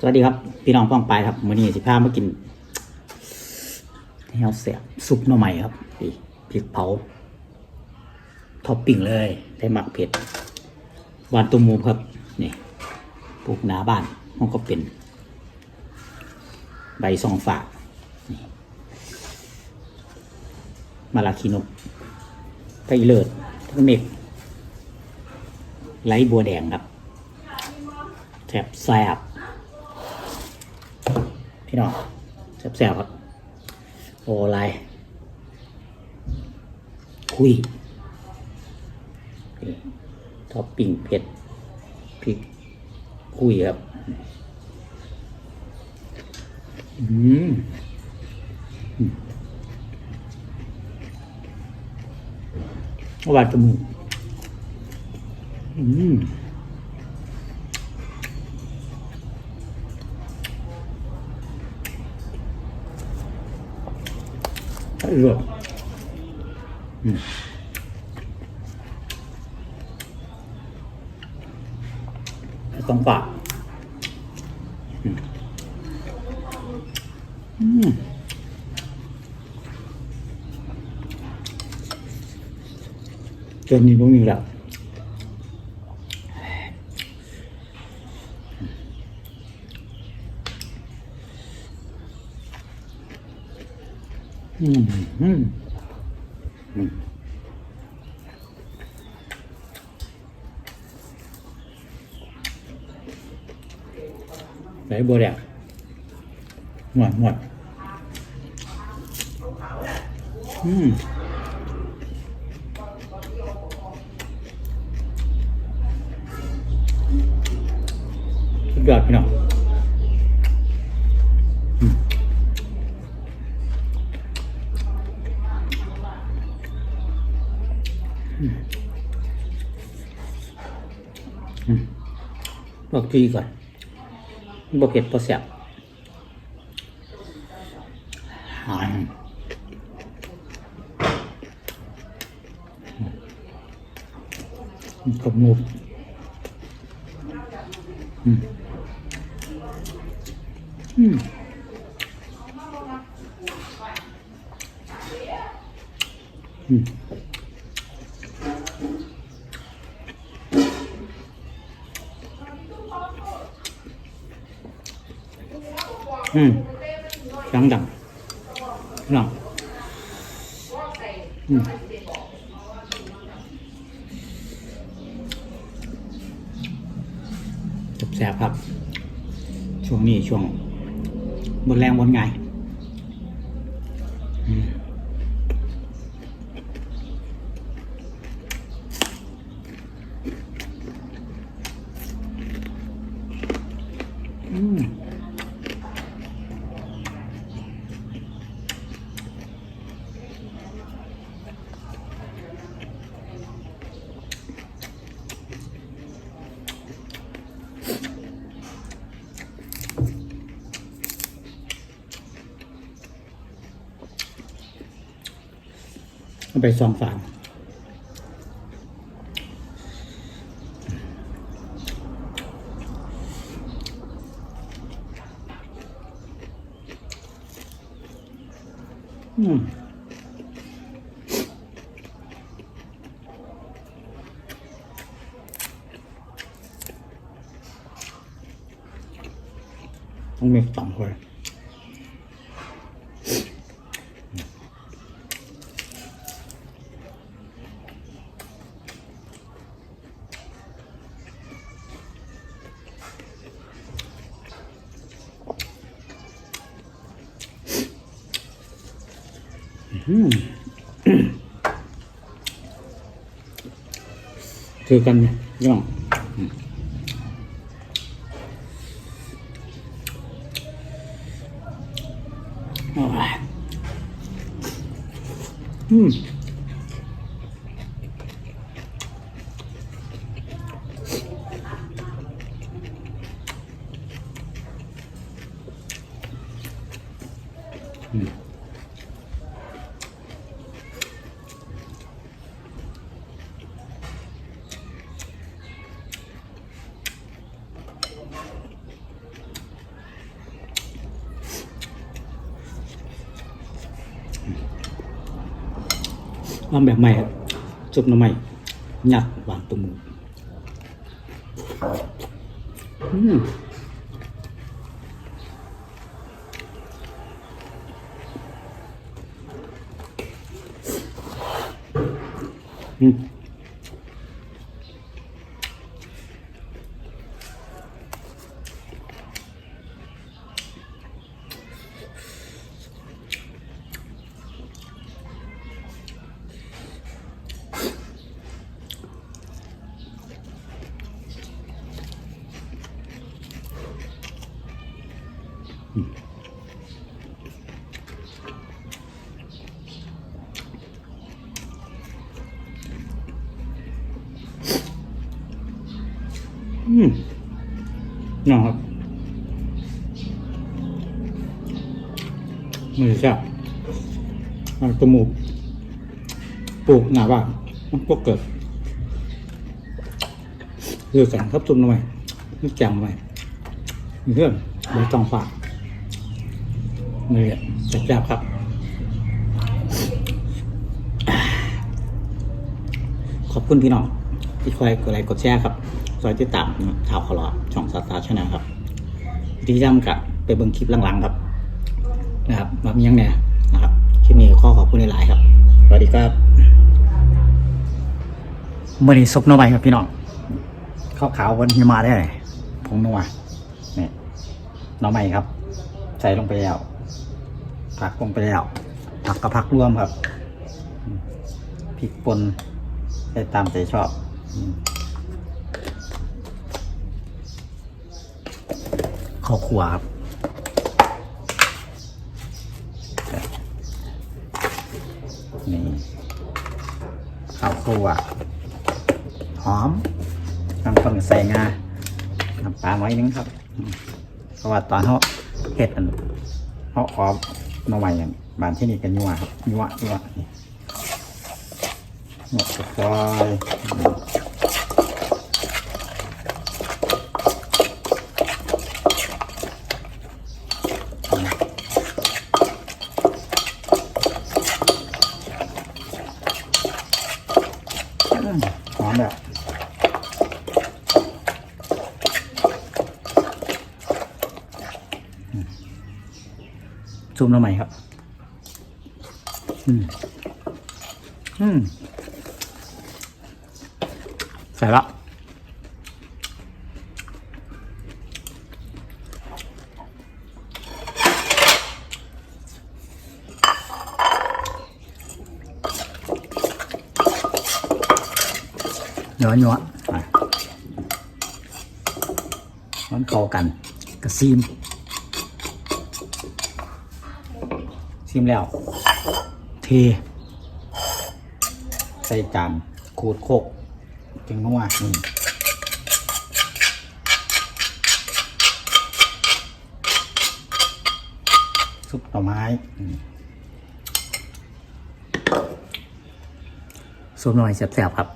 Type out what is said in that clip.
สวัสดีครับ พี่น้องป้องไปายครับมื้อนี้สิพามากินเฮาเสียบซุปหน่อไม้ครับนี่พริกเผาท็อปปิ้งเลยได้หมักเผ็ดหวานตุ้มมูครับนี่ปลูกหน้าบ้านมันก็เป็น ใบซองฝากมาลาคินกไก่เลิศทั้งเมกไหลบัวแดงครับแสบแสบ พี่น้องแสบแสบครับโอ้ลายคุยท็อปปิ้งเผ็ดพริกคุยครับอืมอืมหวานจมูกอืม อร่อยอืมต้องฝาก อืมอืมเกินนี้ก็มีแล้วอืมอืมอืมไหนบัวแดงหวานหวานอืมสุดยอดพี่น้องอืมอืม อืมบอกจีก่อนบกเผ็ดพอแสบหานอืมกับหมูอืมอืมอืม อืมดังดังน้องอืมแสบครับ ช่วงนี้ช่วงบนแรงบนไงอืม ไปซองฝางอืมต้องมีสองคน คือกันเนี่ยย่องอืม ความแบบใหม่ครับซุปน้ำใหม่หยัดหวานตุ้มอืมอืม อืมนะครับมือจับมันจมูกปลูกหนาบ้านมันก็เกิดเรือกันครับตุ้มหน่อยนึกจำไว้มีเพื่อนใบตองฝาก นี่แหละจับครับ ขอบคุณพี่น้อง ที่คอยกดไลค์กดแชร์ครับคอยติดตามข่าวขอรอช่องสตาร์ชาแนลครับที่ย้ำกับไปเบิ่งคลิปหลังๆครับ นะครับมามียังแน่นะครับคลิปนี้ข้อขอบคุณหลายครับสวัสดีครับเมื่อนี้ซุปน้อใบครับพี่น้องข้าวขาวบนหิมาได้เลยผงนัวนี่หน้อใบครับ ใส่ลงไปแล้ว ผักลงไปแล้ว ผักกับผักรวมครับพริกป่นได้ตามใจชอบข้าวคั่วครับนี่ข้าวคั่วหอมน้ำต้นใส่งาน้ำปลาไว้นึงครับ เพราะว่าตอนเขาเห็ดอันเขาออม มาไว้อย่างบานที่นี่กันยัวครับยัวยัวนี่หมดกระซอยอืมอืมหอมแบบ ซูมเราใหม่ครับ อืม อืม ใส่ละเนื้อเนื้ออะมันเข้ากันกระซีม ซีมแล้ว เท ใส่จานขูดโคกถึงนัวนี่ซุปหน่อไม้อืมซุปหน่อยแซ่บๆครับ